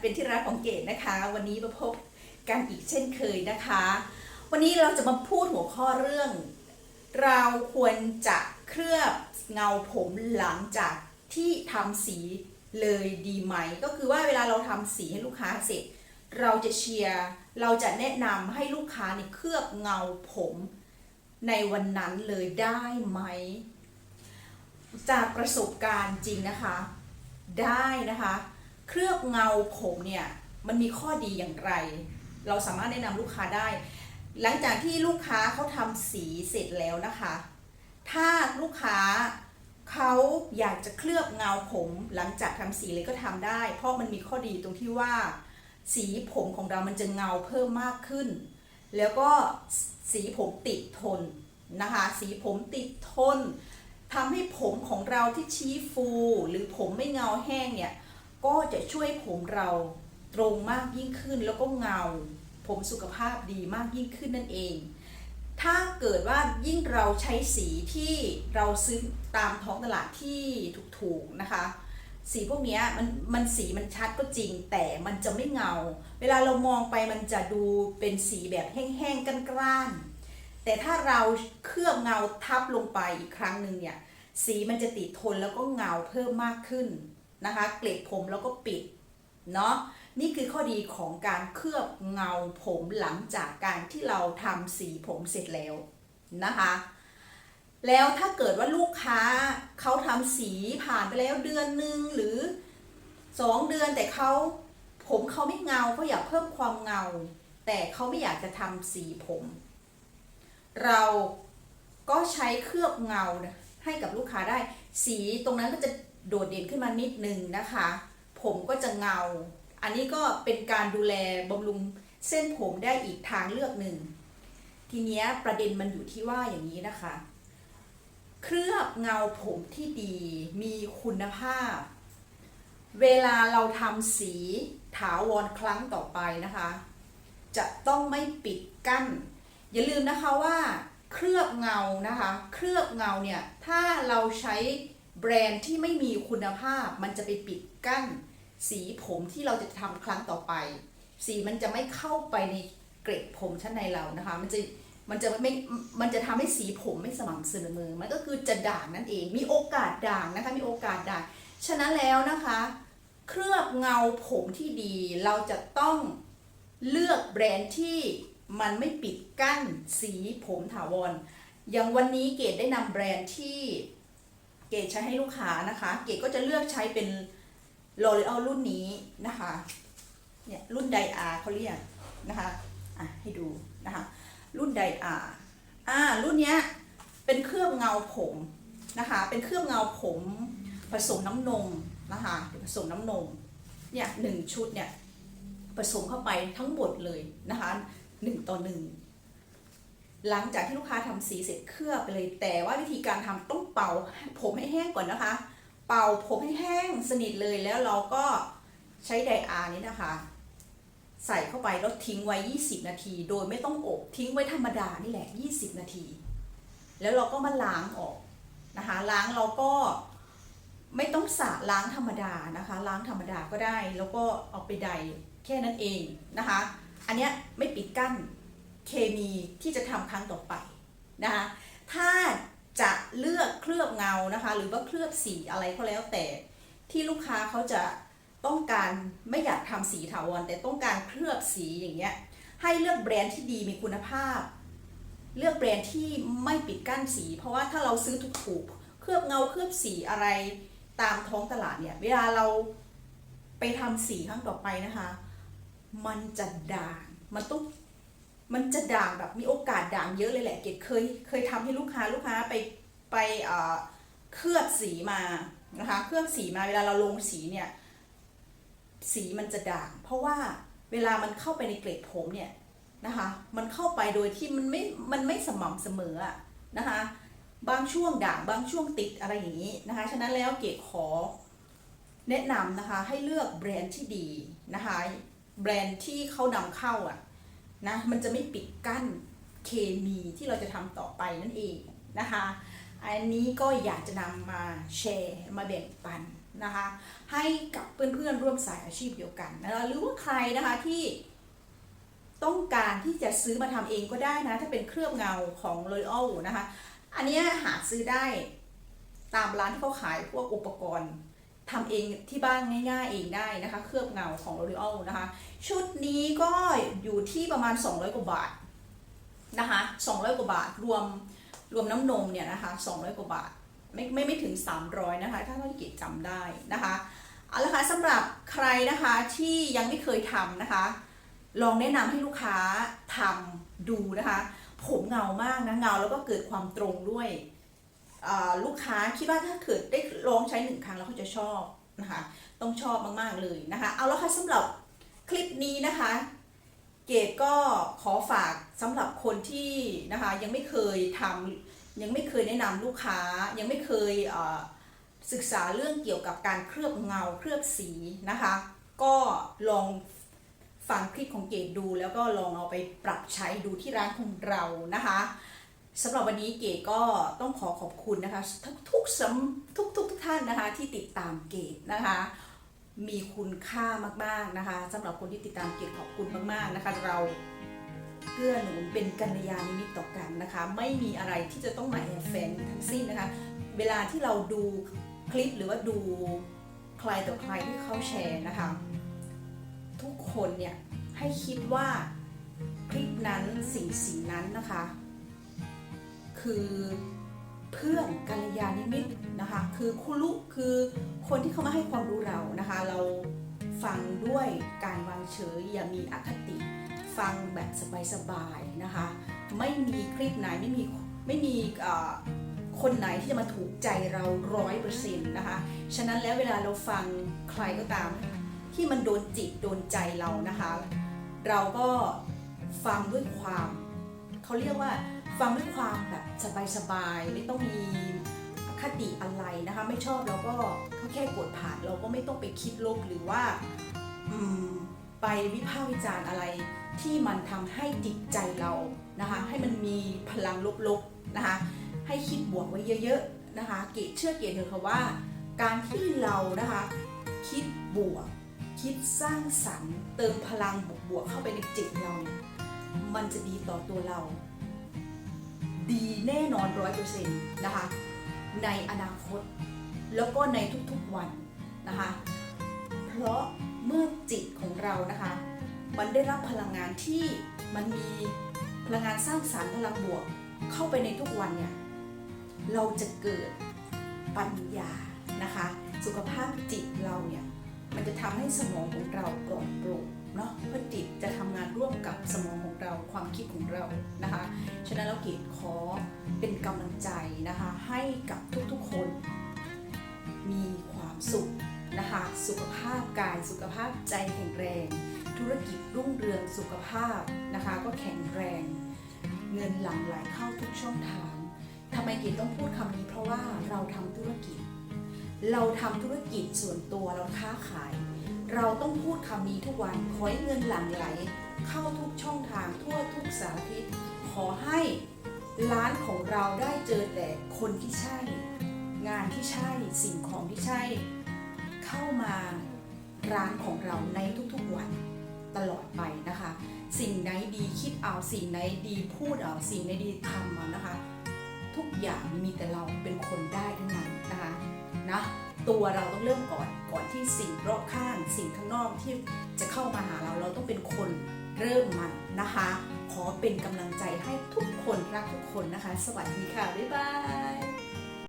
เป็นที่รักของเกดนะคะ วันนี้มาพบกันอีกเช่นเคยนะคะ วันนี้เราจะมาพูดหัวข้อเรื่อง เราควรจะเคลือบเงาผมหลังจากที่ทำสีเลยดีไหม ก็คือว่าเวลาเราทำสีให้ลูกค้าเสร็จ เราจะเชียร์เราจะแนะนำให้ลูกค้าเนี่ยเคลือบเงาผมในวันนั้นเลยได้ไหม จากประสบการณ์จริงนะคะ ได้นะคะ เคลือบเงาผมเนี่ยมันมีข้อดีอย่างไร เราสามารถแนะนำลูกค้าได้ หลังจากที่ลูกค้าเขาทำสีเสร็จแล้วนะคะ ถ้าลูกค้าเขาอยากจะเคลือบเงาผม หลังจากทำสีเลยก็ทำได้ เพราะมันมีข้อดีตรงที่ว่า สีผมของเรามันจะเงาเพิ่มมากขึ้น แล้วก็สีผมติดทนนะคะ สีผมติดทนทำให้ผมของเราที่ชี้ฟู หรือผมไม่เงาแห้งเนี่ย ก็จะช่วยผมเราตรงมากยิ่งขึ้นแล้วก็เงา ผมสุขภาพดีมากยิ่งขึ้นนั่นเอง ถ้าเกิดว่ายิ่งเราใช้สีที่เราซื้อตามท้องตลาดที่ถูกๆนะคะ สีพวกนี้มันมันสีมันชัดก็จริง แต่มันจะไม่เงา เวลาเรามองไปมันจะดูเป็นสีแบบแห้งๆกร้านๆแต่ถ้าเราเคลือบเงาทับลงไปอีกครั้งหนึ่งเนี่ยสีมันจะติดทนแล้วก็เงาเพิ่มมากขึ้น นะคะเกล็ดผมแล้วก็ปิดเนาะนี่คือข้อดีของการเคลือบเงาผมหลังจากการที่เราทำสีผมเสร็จแล้วนะคะ แล้วถ้าเกิดว่าลูกค้าเขาทำสีผ่านไปแล้วเดือนหนึ่งหรือสองเดือนแต่เขาผมเขาไม่เงาเขาอยากเพิ่มความเงา แต่เขาไม่อยากจะทำสีผม เราก็ใช้เคลือบเงาให้กับลูกค้าได้ สีตรงนั้นก็จะ โดดเด่นขึ้นมานิดนึงนะคะ ผมก็จะเงา อันนี้ก็เป็นการดูแลบำรุงเส้นผมได้อีกทางเลือกหนึ่ง ทีเนี้ยประเด็นมันอยู่ที่ว่าอย่างนี้นะคะ เคลือบเงาผมที่ดีมีคุณภาพ เวลาเราทำสีถาวรครั้งต่อไปนะคะ จะต้องไม่ปิดกั้น อย่าลืมนะคะว่าเคลือบเงานะคะ เคลือบเงาเนี่ย ถ้าเราใช้ แบรนด์ที่ไม่มีคุณภาพมันจะไปปิดกั้น สีผมที่เราจะทำครั้งต่อไป สีมันจะไม่เข้าไปในเกล็ดผมชั้นในเรานะคะ มันจะมันจะไม่ มันจะทำให้สีผมไม่สม่ำเสมอ มันก็คือจะด่างนั่นเอง มีโอกาสด่างนะคะ มีโอกาสด่าง ฉะนั้นแล้วนะคะ เคลือบเงาผมที่ดี เราจะต้องเลือกแบรนด์ที่มันไม่ปิดกั้นสีผมถาวร อย่างวันนี้เกดได้นำแบรนด์ที่ เกดใช้ให้ลูกค้านะคะ เกดก็จะเลือกใช้เป็น L'Oreal รุ่นนี้นะคะ เนี่ยรุ่นไดอาเขาเรียกนะคะ อะให้ดูนะคะ รุ่นไดอาอ่ารุ่นเนี้ยเป็นเคลือบเงาผมนะคะ เป็นเคลือบเงาผมผสมน้ำนมนะคะผสมน้ำนม เนี่ยหนึ่งชุดเนี่ยผสมเข้าไปทั้งหมดเลยนะคะหนึ่งต่อหนึ่ง หลังจากที่ลูกค้าทำสีเสร็จเคลือบไปเลย แต่ว่าวิธีการทำต้องเป่าผมให้แห้งก่อนนะคะ เป่าผมให้แห้งสนิทเลยแล้วเราก็ใช้ไดอาร์นี้นะคะ ใส่เข้าไปแล้วทิ้งไว้ 20 นาที โดยไม่ต้องอบทิ้งไว้ธรรมดานี่แหละ 20 นาที แล้วเราก็มาล้างออกนะคะ ล้างเราก็ไม่ต้องสระล้างธรรมดานะคะ ล้างธรรมดาก็ได้ แล้วก็เอาไปใดแค่นั้นเองนะคะ อันเนี้ยไม่ปิดกั้น เคมีที่จะทำครั้งต่อไปนะคะถ้าจะเลือกเคลือบเงานะคะ หรือว่าเคลือบสีอะไรก็แล้วแต่ที่ลูกค้าเขาจะต้องการไม่อยากทำสีถาวรแต่ต้องการเคลือบสีอย่างเงี้ยให้เลือกแบรนด์ที่ดีมีคุณภาพ เลือกแบรนด์ที่ไม่ปิดกั้นสี เพราะว่าถ้าเราซื้อถูกๆเคลือบเงาเคลือบสีอะไรตามท้องตลาดเนี่ยเวลาเราไปทำสีครั้งต่อไปนะคะ มันจะด่างมันต้อง มันจะด่างแบบมีโอกาสด่างเยอะเลยแหละ เกดเคยเคยทำให้ลูกค้าลูกค้าไปไปเคลือบสีมานะคะ เคลือบสีมาเวลาเราลงสีเนี่ย สีมันจะด่าง เพราะว่าเวลามันเข้าไปในเกล็ดผมเนี่ยนะคะ มันเข้าไปโดยที่มันไม่ มันไม่สม่ำเสมอนะคะ บางช่วงด่าง บางช่วงติดอะไรอย่างนี้นะคะ ฉะนั้นแล้วเกดขอแนะนำนะคะให้เลือกแบรนด์ที่ดีนะคะ แบรนด์ที่เขานำเข้าอะ นะมันจะไม่ปิดกั้นเคมีที่เราจะทำต่อไปนั่นเองนะคะ อันนี้ก็อยากจะนำมาแชร์มาแบ่งปันนะคะ ให้กับเพื่อนๆร่วมสายอาชีพเดียวกันนะคะหรือว่าใครนะคะที่ต้องการที่จะซื้อมาทำเองก็ได้นะ ถ้าเป็นเคลือบเงาของ L'Oreal นะคะ อันนี้หาซื้อได้ตามร้านที่เขาขายพวกอุปกรณ์ ทำเองที่บ้านง่ายๆเองได้นะคะ เคลือบเงาของ L'Oreal นะคะ ชุดนี้ก็อยู่ที่ประมาณ 200 กว่าบาทนะคะ200 กว่าบาทรวมรวมน้ำนมเนี่ยนะคะ200 กว่าบาทไม่ไม่ไม่ถึง 300 นะคะ ถ้าเราเก็บจำได้นะคะเอาละค่ะสำหรับใครนะคะที่ยังไม่เคยทำนะคะ ลองแนะนำให้ลูกค้าทำดูนะคะ ผมเงามากนะเงาแล้วก็เกิดความตรงด้วย ลูกค้าคิดว่าถ้าเกิดได้ลองใช้หนึ่งครั้งแล้วเขาจะชอบนะคะ ต้องชอบมากๆเลยนะคะ เอาละค่ะสำหรับคลิปนี้นะคะ เกดก็ขอฝากสำหรับคนที่นะคะยังไม่เคยทำยังไม่เคยแนะนำลูกค้ายังไม่เคยศึกษาเรื่องเกี่ยวกับการเคลือบเงาเคลือบสีนะคะ ก็ลองฟังคลิปของเกดดู แล้วก็ลองเอาไปปรับใช้ดูที่ร้านของเรานะคะ สำหรับวันนี้เกดก็ต้องขอขอบคุณนะคะทุกทุกสำทุกทุกทุกท่านนะคะที่ติดตามเกดนะคะ มีคุณค่ามากๆนะคะสำหรับคนที่ติดตามเกดขอบคุณมากๆนะคะ เราเกื้อหนุนเป็นกัลยาณมิตรต่อกันนะคะ ไม่มีอะไรที่จะต้องมาแอบแฝงทั้งสิ้นนะคะ เวลาที่เราดูคลิปหรือว่าดูใครต่อใครที่เขาแชร์นะคะ ทุกคนเนี่ยให้คิดว่าคลิปนั้นสิ่งสิ่งนั้นนะคะ คือเพื่อนกัลยาณมิตรนะคะคือคุรุคือคนที่เขามาให้ความรู้เรานะคะ เราฟังด้วยการวางเฉยอย่ามีอคติ ฟังแบบสบายๆนะคะ ไม่มีคลิปไหนไม่มีไม่มีคนไหนที่จะมาถูกใจเราร้อยเปอร์เซ็นต์นะคะ ฉะนั้นแล้วเวลาเราฟังใครก็ตาม ที่มันโดนจิตโดนใจเรานะคะ เราก็ฟังด้วยความ เขาเรียกว่า ฟังด้วยความแบบสบายๆไม่ต้องมีอคติอะไรนะคะ ไม่ชอบเราก็เขาแค่กดผ่านเราก็ไม่ต้องไปคิดลบหรือว่าอืมไปวิพากษ์วิจารณ์อะไรที่มันทำให้จิตใจเรานะคะ ให้มันมีพลังลบๆนะคะ ให้คิดบวกไว้เยอะๆนะคะ เกดเชื่อเกดเถอะค่ะว่า การที่เรานะคะ คิดบวก คิดสร้างสรรค์ เติมพลังบวกๆเข้าไปในจิตเราเนี่ยมันจะดีต่อตัวเรา ดีแน่นอนร้อยเปอร์เซ็นต์นะคะในอนาคต แล้วก็ในทุกๆวันนะคะ เพราะเมื่อจิตของเรานะคะ มันได้รับพลังงานที่มันมีพลังงานสร้างสรรค์พลังบวก เข้าไปในทุกวันเนี่ยเราจะเกิดปัญญานะคะ สุขภาพจิตเราเนี่ยมันจะทำให้สมองของเราปลอดโปร่งเนาะเพราะจิตจะทำงานร่วมกับสมองของเราความคิดของเรานะ เกดขอเป็นกำลังใจนะคะ ให้กับทุกๆคน มีความสุขนะคะ สุขภาพกายสุขภาพใจแข็งแรง ธุรกิจรุ่งเรืองสุขภาพนะคะ ก็แข็งแรง เงินหลั่งไหลเข้าทุกช่องทางทำไมเกดต้องพูดคำนี้เพราะว่าเราทำธุรกิจ เราทำธุรกิจส่วนตัวเราค้าขาย เราต้องพูดคำนี้ทุกวันขอให้เงินหลั่งไหลเข้าทุกช่องทางทั่วทุกสารทิศ ร้านของเราได้เจอแต่คนที่ใช่ งานที่ใช่สิ่งของที่ใช่ เข้ามาร้านของเราในทุกๆวันตลอดไปนะคะ สิ่งไหนดีคิดเอาสิ่งไหนดีพูดเอาสิ่งไหนดีทำเอานะคะ ทุกอย่างมีแต่เราเป็นคนได้ทั้งนั้นนะคะนะตัวเราต้องเริ่มก่อนก่อนที่สิ่งรอบข้าง สิ่งข้างนอกที่จะเข้ามาหาเราเราต้องเป็นคนเริ่มมันนะคะ ขอเป็นกำลังใจให้ทุกคนรักทุกคนนะคะ สวัสดีค่ะ บ๊ายบาย